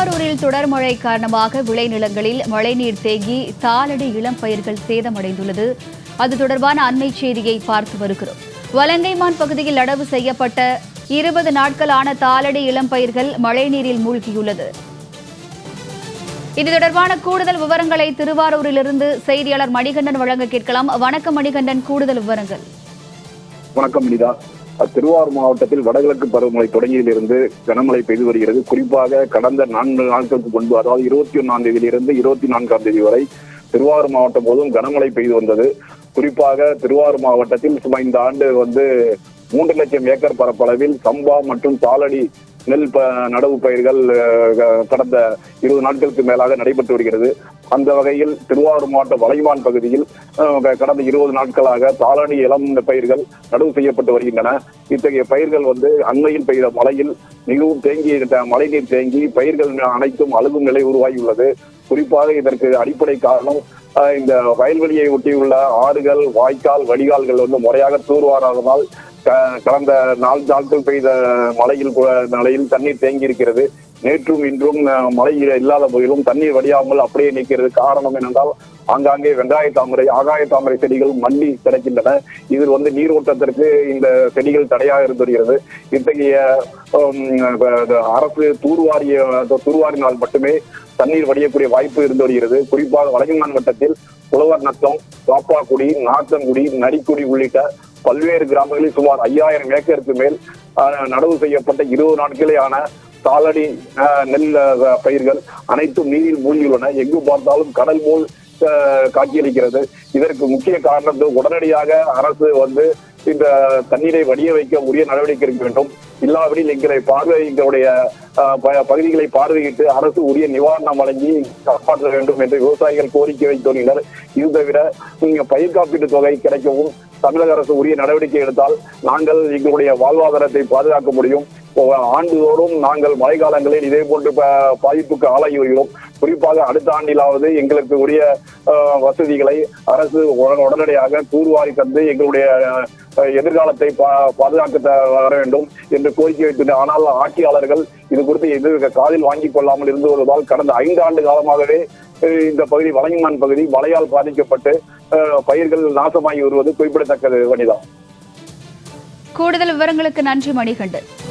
திருவாரூரில் தொடர் மழை காரணமாக விளைநிலங்களில் மழைநீர் தேங்கி தாளடி இளம் பயிர்கள் சேதமடைந்துள்ளது. அது தொடர்பான அண்மை செய்தியை பார்த்து வருகிறோம். வலங்கைமான் பகுதியில் அடவு செய்யப்பட்ட இருபது நாட்களான தாளடி இளம் பயிர்கள் மழைநீரில் மூழ்கியுள்ளது. இது தொடர்பான கூடுதல் விவரங்களை திருவாரூரிலிருந்து செய்தியாளர் மணிகண்டன் வழங்க கேட்கலாம். வணக்கம் மணிகண்டன் கூடுதல் விவரங்கள். வணக்கம் நிதா திருவாரூர் மாவட்டத்தில் வடகிழக்கு பருவமழை தொடங்கியிலிருந்து கனமழை பெய்து வருகிறது. குறிப்பாக கடந்த நான்கு நாட்களுக்கு முன்பு அதாவது இருபத்தி ஒன்னாம் தேதியிலிருந்து இருபத்தி நான்காம் தேதி வரை திருவாரூர் மாவட்டம் போதும் கனமழை பெய்து வந்தது. குறிப்பாக திருவாரூர் மாவட்டத்தில் சுமார் இந்த ஆண்டு வந்து மூன்று லட்சம் ஏக்கர் பரப்பளவில் சம்பா மற்றும் தாளடி நெல் ப நடவு பயிர்கள் கடந்த இருபது நாட்களுக்கு மேலாக நடைபெற்று வருகிறது. அந்த வகையில் திருவாரூர் மாவட்ட வளைவான் பகுதியில் கடந்த இருபது நாட்களாக தாளாணி இளம் பயிர்கள் நடவு செய்யப்பட்டு வருகின்றன. இத்தகைய பயிர்கள் வந்து அண்மையில் பெய்த மழையில் மிகவும் தேங்கி மழைநீர் தேங்கி பயிர்கள் அனைத்தும் அழுகும் நிலை உருவாகியுள்ளது. குறிப்பாக இதற்கு அடிப்படை காரணம் இந்த வயல்வெளியை ஒட்டியுள்ள ஆறுகள் வாய்க்கால் வடிகால்கள் வந்து முறையாக தூர்வாராததால் கடந்த நாலு நாட்கள் பெய்த மழையில் கூட நிலையில் தண்ணீர் தேங்கி இருக்கிறது. நேற்றும் இன்றும் மழை இல்லாத போதிலும் தண்ணீர் வடியாமல் அப்படியே நிற்கிறது. காரணம் என்னென்றால் ஆங்காங்கே வெங்காய தாமரை ஆகாய தாமரை செடிகள் மண்டி கிடைக்கின்றன. இதில் வந்து நீரோட்டத்திற்கு இந்த செடிகள் தடையாக இருந்து வருகிறது. இத்தகைய அரசு தூர்வாரிய தூர்வாரினால் மட்டுமே தண்ணீர் வடியக்கூடிய வாய்ப்பு இருந்து வருகிறது. குறிப்பாக வடகிமான் வட்டத்தில் புலவர் நத்தம் பாப்பாக்குடி நாத்தங்குடி நரிக்குடி உள்ளிட்ட பல்வேறு கிராமங்களில் சுமார் ஐயாயிரம் ஏக்கருக்கு மேல் நடவு செய்யப்பட்ட இருபது நாட்களேயான ஆன தாளடி நெல் பயிர்கள் அனைத்தும் நீரில் மூழ்கியுள்ளன. எங்கு பார்த்தாலும் கடல் போல் காட்சியளிக்கிறது. இதற்கு முக்கிய காரணம் உடனடியாக அரசு வந்து இந்த தண்ணீரை வடிய வைக்க உரிய நடவடிக்கை எடுக்க வேண்டும். இல்லாவிடில் எங்களை பார்வை எங்களுடைய ப- பகுதிகளை பார்வையிட்டு அரசு உரிய நிவாரணம் வழங்கி காப்பாற்ற வேண்டும் என்று விவசாயிகள் கோரிக்கை வைத்துள்ளனர். இது தவிர இங்க பயிர் காப்பீட்டு தொகை கிடைக்கவும் தமிழக அரசு உரிய நடவடிக்கை எடுத்தால் நாங்கள் எங்களுடைய வாழ்வாதாரத்தை பாதுகாக்க முடியும். ஆண்டுதோறும் நாங்கள் மழைக்காலங்களில் இதே போன்று பாதிப்புக்கு ஆளாகி வருகிறோம். குறிப்பாக அடுத்த ஆண்டிலாவது எங்களுக்கு உரிய வசதிகளை அரசு உடனடியாக தூர்வாரி தந்து எங்களுடைய எதிர்காலத்தை பா- பாதுகாக்க வர வேண்டும் என்று கோரிக்கை வைத்தது ஆனால் ஆட்சியாளர்கள் இது குறித்து எது காதில் வாங்கிக் கொள்ளாமல் இருந்து வருவதால் கடந்த ஐந்து ஆண்டு காலமாகவே இந்த பகுதி வளையமான் பகுதி மழையால் பாதிக்கப்பட்டு அஹ், பயிர்கள் நாசமாகி வருவது குறிப்பிடத்தக்கது வனிதா. கூடுதல் விவரங்களுக்கு நன்றி மணிகண்டன்.